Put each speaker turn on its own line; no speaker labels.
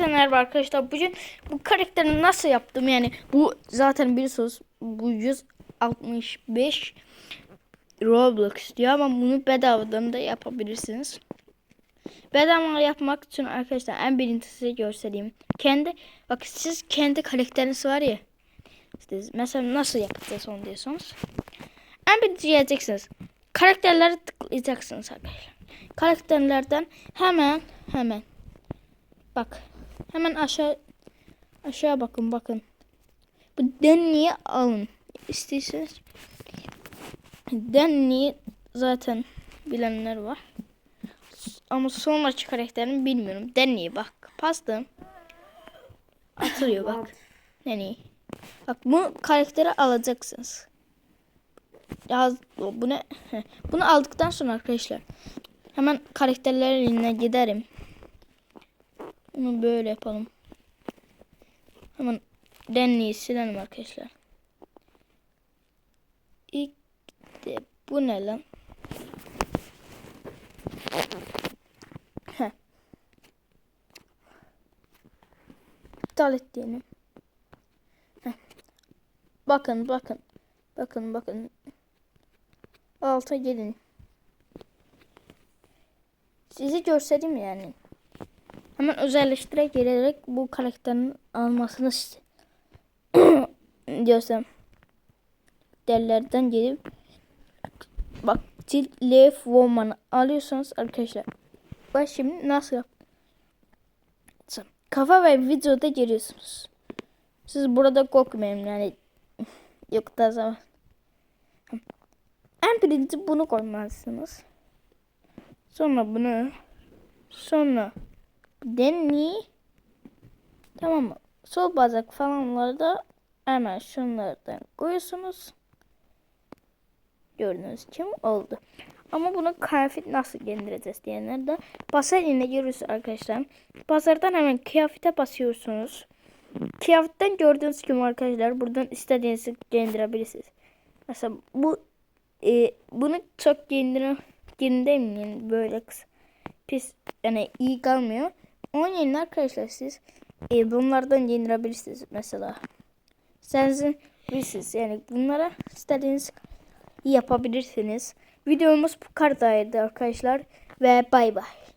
Herkese merhaba arkadaşlar. Bugün bu karakteri nasıl yaptım? Yani bu zaten biliyorsunuz bu 165 Roblox diyor ama bunu bedavadan da yapabilirsiniz. Bedava yapmak için arkadaşlar en birincisi göstereyim. Kendi bak siz kendi karakteriniz var ya. İşte mesela nasıl yapacağız onu diyorsunuz. En birinci geleceksiniz. Karakterleri tıklayacaksınız arkadaşlar. Karakterlerden hemen hemen Bak. Hemen aşağı aşağı bakın bakın. Bu Danny'yi alın. İstiyorsanız. Danny'yi zaten bilenler var. Ama sonraki karakterini bilmiyorum. Danny'yi bak. Bastım. Atılıyor bak. Danny. Bak bu karakteri alacaksınız. Ya bu ne? Bunu aldıktan sonra arkadaşlar hemen karakterlerine giderim. Bunu böyle yapalım. Hemen Danny'yi silelim arkadaşlar. İlk de bu ne lan? İptal et. Bakın bakın. Bakın bakın. Alta gelin. Sizi göstereyim yani. Hemen özelleştire gelerek bu karakterin almasını diyorsam derlerden gelip bak Till Leaf Woman alıyorsanız arkadaşlar bak şimdi nasıl yap kafa ve videoda görüyorsunuz. Siz burada korkmayın yani yok da zaman. En birinci bunu koymalısınız. Sonra bunu sonra Denni tamam mı? Sol bacak falanları da hemen şunlardan koyuyorsunuz. Gördüğünüz kim oldu. Ama bunu kıyafet nasıl giyindireceğiz diyenler de basar yine görürsünüz arkadaşlar. Basardan hemen kıyafete basıyorsunuz. Kıyafetten gördüğünüz gibi arkadaşlar buradan istediğinizi giyindirebilirsiniz. Mesela bu e, bunu çok giyindirin giyindirmeyin böyle kısa pis yani iyi kalmıyor. Yerine arkadaşlar siz e, bunlardan yenilebilirsiniz mesela. Sensin bilirsiniz yani bunlara istediğiniz yapabilirsiniz. Videomuz bu kadardı arkadaşlar ve bay bay.